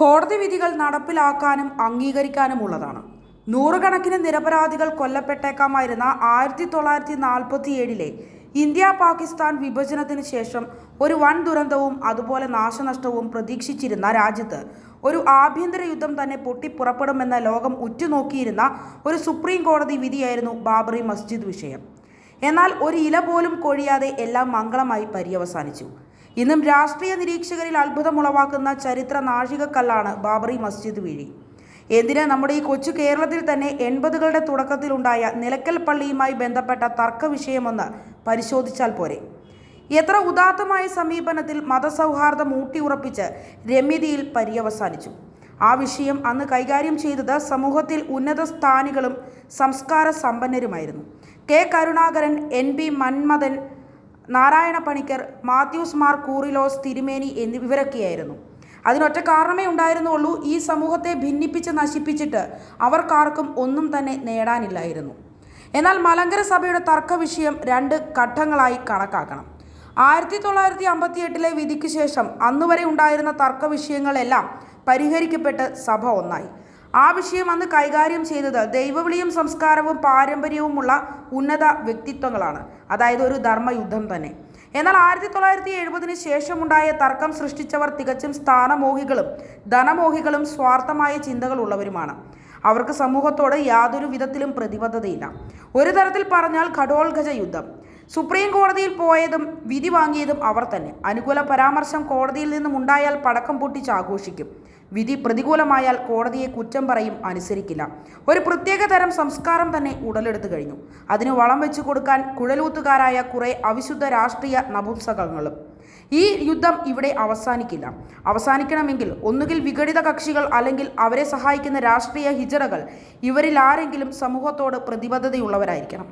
കോടതി വിധികൾ നടപ്പിലാക്കാനും അംഗീകരിക്കാനുമുള്ളതാണ്. നൂറുകണക്കിന് നിരപരാധികൾ കൊല്ലപ്പെട്ടേക്കാമായിരുന്ന ആയിരത്തി തൊള്ളായിരത്തി നാൽപ്പത്തി ഏഴിലെ ഇന്ത്യ പാകിസ്ഥാൻ വിഭജനത്തിന് ശേഷം ഒരു വൻ ദുരന്തവും അതുപോലെ നാശനഷ്ടവും പ്രതീക്ഷിച്ചിരുന്ന രാജ്യത്ത് ഒരു ആഭ്യന്തര യുദ്ധം തന്നെ പൊട്ടിപ്പുറപ്പെടുമെന്ന ലോകം ഉറ്റുനോക്കിയിരുന്ന ഒരു സുപ്രീം കോടതി വിധിയായിരുന്നു ബാബറി മസ്ജിദ് വിഷയം. എന്നാൽ ഒരു ഇല പോലും കൊഴിയാതെ എല്ലാം മംഗളമായി പര്യവസാനിച്ചു. ഇന്നും രാഷ്ട്രീയ നിരീക്ഷകരിൽ അത്ഭുതമുളവാക്കുന്ന ചരിത്ര നാഴികക്കല്ലാണ് ബാബറി മസ്ജിദ് വീഴി. എന്തിന്? നമ്മുടെ ഈ കൊച്ചു കേരളത്തിൽ തന്നെ എൺപതുകളുടെ തുടക്കത്തിലുണ്ടായ നിലക്കൽ പള്ളിയുമായി ബന്ധപ്പെട്ട തർക്ക വിഷയമൊന്ന് പരിശോധിച്ചാൽ പോരെ. എത്ര ഉദാത്തമായ സമീപനത്തിൽ മതസൗഹാർദ്ദം ഊട്ടിയുറപ്പിച്ച് രമ്യതയിൽ പര്യവസാനിച്ചു. ആ വിഷയം അന്ന് കൈകാര്യം ചെയ്തത് സമൂഹത്തിൽ ഉന്നത സ്ഥാനികളും സംസ്കാര സമ്പന്നരുമായിരുന്നു. K Karunakaran N B Manmadhan Narayana Panicker Mathews Mar Coorilos Thirumeni എന്നിവരൊക്കെയായിരുന്നു അതിനൊറ്റ കാരണമേ ഉണ്ടായിരുന്നുള്ളൂ ഈ സമൂഹത്തെ ഭിന്നിപ്പിച്ച് നശിപ്പിച്ചിട്ട് അവർക്കാർക്കും ഒന്നും തന്നെ നേടാനില്ലായിരുന്നു. എന്നാൽ മലങ്കര സഭയുടെ തർക്ക വിഷയം രണ്ട് ഘട്ടങ്ങളായി കണക്കാക്കണം. ആയിരത്തി തൊള്ളായിരത്തി അമ്പത്തി എട്ടിലെ വിധിക്ക് ശേഷം അന്നുവരെ ഉണ്ടായിരുന്ന തർക്ക വിഷയങ്ങളെല്ലാം പരിഹരിക്കപ്പെട്ട് സഭ ഒന്നായി. ആ വിഷയം അന്ന് കൈകാര്യം ചെയ്തത് ദൈവവിളിയും സംസ്കാരവും പാരമ്പര്യവുമുള്ള ഉന്നത വ്യക്തിത്വങ്ങളാണ്. അതായത് ഒരു ധർമ്മയുദ്ധം തന്നെ. എന്നാൽ ആയിരത്തി തൊള്ളായിരത്തി എഴുപതിന് ശേഷമുണ്ടായ തർക്കം സൃഷ്ടിച്ചവർ തികച്ചും സ്ഥാനമോഹികളും ധനമോഹികളും സ്വാർത്ഥമായ ചിന്തകളുള്ളവരുമാണ്. അവർക്ക് സമൂഹത്തോട് യാതൊരു വിധത്തിലും പ്രതിബദ്ധതയില്ല. ഒരു തരത്തിൽ പറഞ്ഞാൽ ഘടോത്കജ യുദ്ധം സുപ്രീം കോടതിയിൽ പോയതും വിധി വാങ്ങിയതും അവർ തന്നെ. അനുകൂല പരാമർശം കോടതിയിൽ നിന്നും ഉണ്ടായാൽ പടക്കം പൊട്ടിച്ച് ആഘോഷിക്കും. വിധി പ്രതികൂലമായാൽ കോടതിയെ കുറ്റം പറയും അനുസരിക്കില്ല. ഒരു പ്രത്യേക തരം സംസ്കാരം തന്നെ ഉടലെടുത്തു കഴിഞ്ഞു. അതിന് വളം വെച്ചു കൊടുക്കാൻ കുഴലൂത്തുകാരായ കുറെ അവിശുദ്ധ രാഷ്ട്രീയ നപുംസകങ്ങളും. ഈ യുദ്ധം ഇവിടെ അവസാനിക്കില്ല. അവസാനിക്കണമെങ്കിൽ ഒന്നുകിൽ വിഘടിത കക്ഷികൾ അല്ലെങ്കിൽ അവരെ സഹായിക്കുന്ന രാഷ്ട്രീയ ഹിജറകൾ. ഇവരിൽ ആരെങ്കിലും സമൂഹത്തോട് പ്രതിബദ്ധതയുള്ളവരായിരിക്കണം.